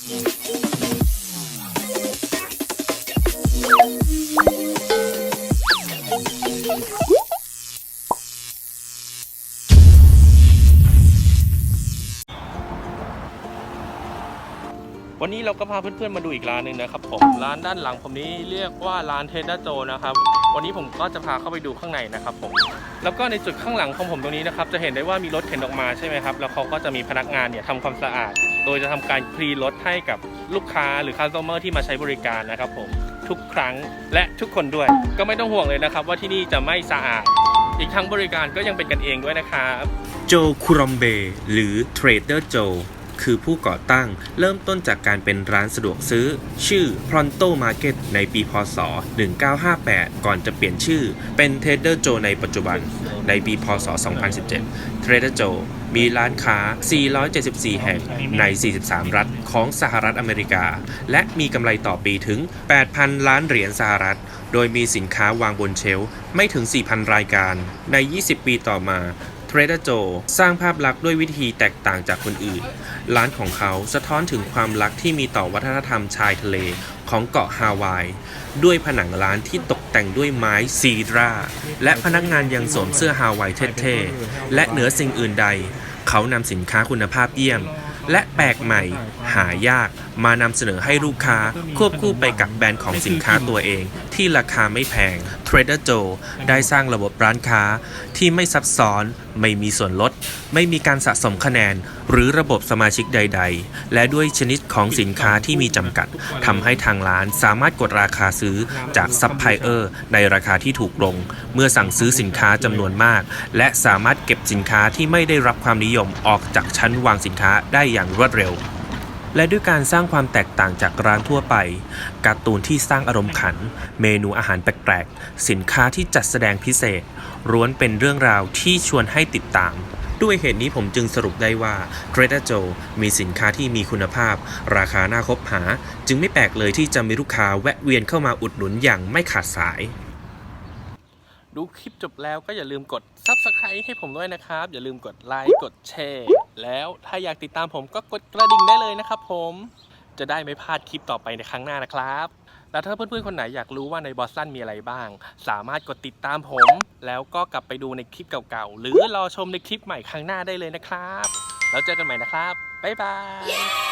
วันนี้เราก็พาเพื่อนๆมาดูอีกร้านหนึ่งนะครับผมร้านด้านหลังผมนี้เรียกว่าร้านเทนดอร์โจนะครับ วันนี้ผมก็จะพาเข้าไปดูข้างในนะครับผมแล้วก็ในจุดข้างหลังของผมตรงนี้นะครับจะเห็นได้ว่ามีรถเข็นออกมาใช่ไหมครับแล้วเขาก็จะมีพนักงานเนี่ยทำความสะอาด โดยจะทำการพรีรถให้กับลูกค้าหรือคัสเตอร์ที่มาใช้บริการนะครับผมทุกครั้งและทุกคนด้วย ก็ไม่ต้องห่วงเลยนะครับ ว่าที่นี่จะไม่สะอาด อีกทั้งบริการก็ยังเป็นกันเองด้วยนะครับโจคุรอมเบหรือเทรดเดอร์โจ คือผู้ก่อตั้งเริ่มต้นจากการเป็นร้านสะดวกซื้อ ชื่อ Pronto Market ในปีพศ 1958 ก่อนจะเปลี่ยนชื่อเป็น Trader Joe ในปัจจุบันในปีพศ 2017 Trader Joe มีร้านค้า 474 แห่งใน 43 รัฐของสหรัฐอเมริกา และมีกำไรต่อปีถึง 8,000 ล้านเหรียญสหรัฐ โดยมีสินค้าวางบนเชลฟ์ไม่ถึง 4,000 รายการ ใน 20 ปีต่อมา Trader Joe สร้างภาพลักษณ์ด้วยวิธีแตกต่างจากคนอื่น ร้านของเขาสะท้อนถึงความรักที่มีต่อวัฒนธรรมชายทะเลของเกาะฮาวาย ด้วยผนังร้านที่ตกแต่งด้วยไม้ซีดรา และพนักงานยังสวมเสื้อฮาวายเท่ๆ และเหนือสิ่งอื่นใด เขานำสินค้าคุณภาพเยี่ยม และแปลกใหม่ หายาก มานำเสนอให้ลูกค้าควบคู่ไปกับแบรนด์ของสินค้าตัวเอง ที่ราคาไม่แพง Trader Joe ได้สร้างระบบร้านค้า ที่ไม่ซับซ้อน ไม่มีส่วนลด ไม่มีการสะสมคะแนน หรือระบบสมาชิกใด ๆ และด้วยชนิดของสินค้าที่มีจำกัดทำให้ทางร้านสามารถกดราคาซื้อจากซัพพลายเออร์ในราคาที่ถูกลง เมื่อสั่งซื้อสินค้าจำนวนมาก และสามารถเก็บสินค้าที่ไม่ได้รับความนิยมออกจากชั้นวางสินค้าได้อย่างรวดเร็ว และด้วยการสร้างความแตกต่างจากร้านทั่วไป การ์ตูนที่สร้างอารมณ์ขัน เมนูอาหารแปลกๆ สินค้าที่จัดแสดงพิเศษร้วนเป็นเรื่องราวที่ชวนให้ติดตาม ด้วยเหตุนี้ผมจึงสรุปได้ว่า Trader Joe มีสินค้าที่มีคุณภาพ ราคาน่าคบหา จึงไม่แปลกเลยที่จะมีลูกค้าแวะเวียนเข้ามาอุดหนุนอย่างไม่ขาดสาย ดูคลิปจบแล้วก็อย่าลืมกด Subscribe ให้ผมด้วยนะครับ อย่าลืมกดไลค์กดแชร์ แล้วถ้าอยากติดตามผมก็กดกระดิ่งได้เลยนะครับผมจะได้ไม่พลาดคลิปต่อไปในครั้งหน้านะครับ แล้วถ้าเพื่อนๆ คนไหนอยากรู้ว่าในบอสตันมีอะไรบ้าง สามารถกดติดตามผม แล้วก็กลับไปดูในคลิปเก่าๆ หรือรอชมในคลิปใหม่ครั้งหน้าได้เลยนะครับ แล้วเจอกันใหม่นะครับ บ๊ายบาย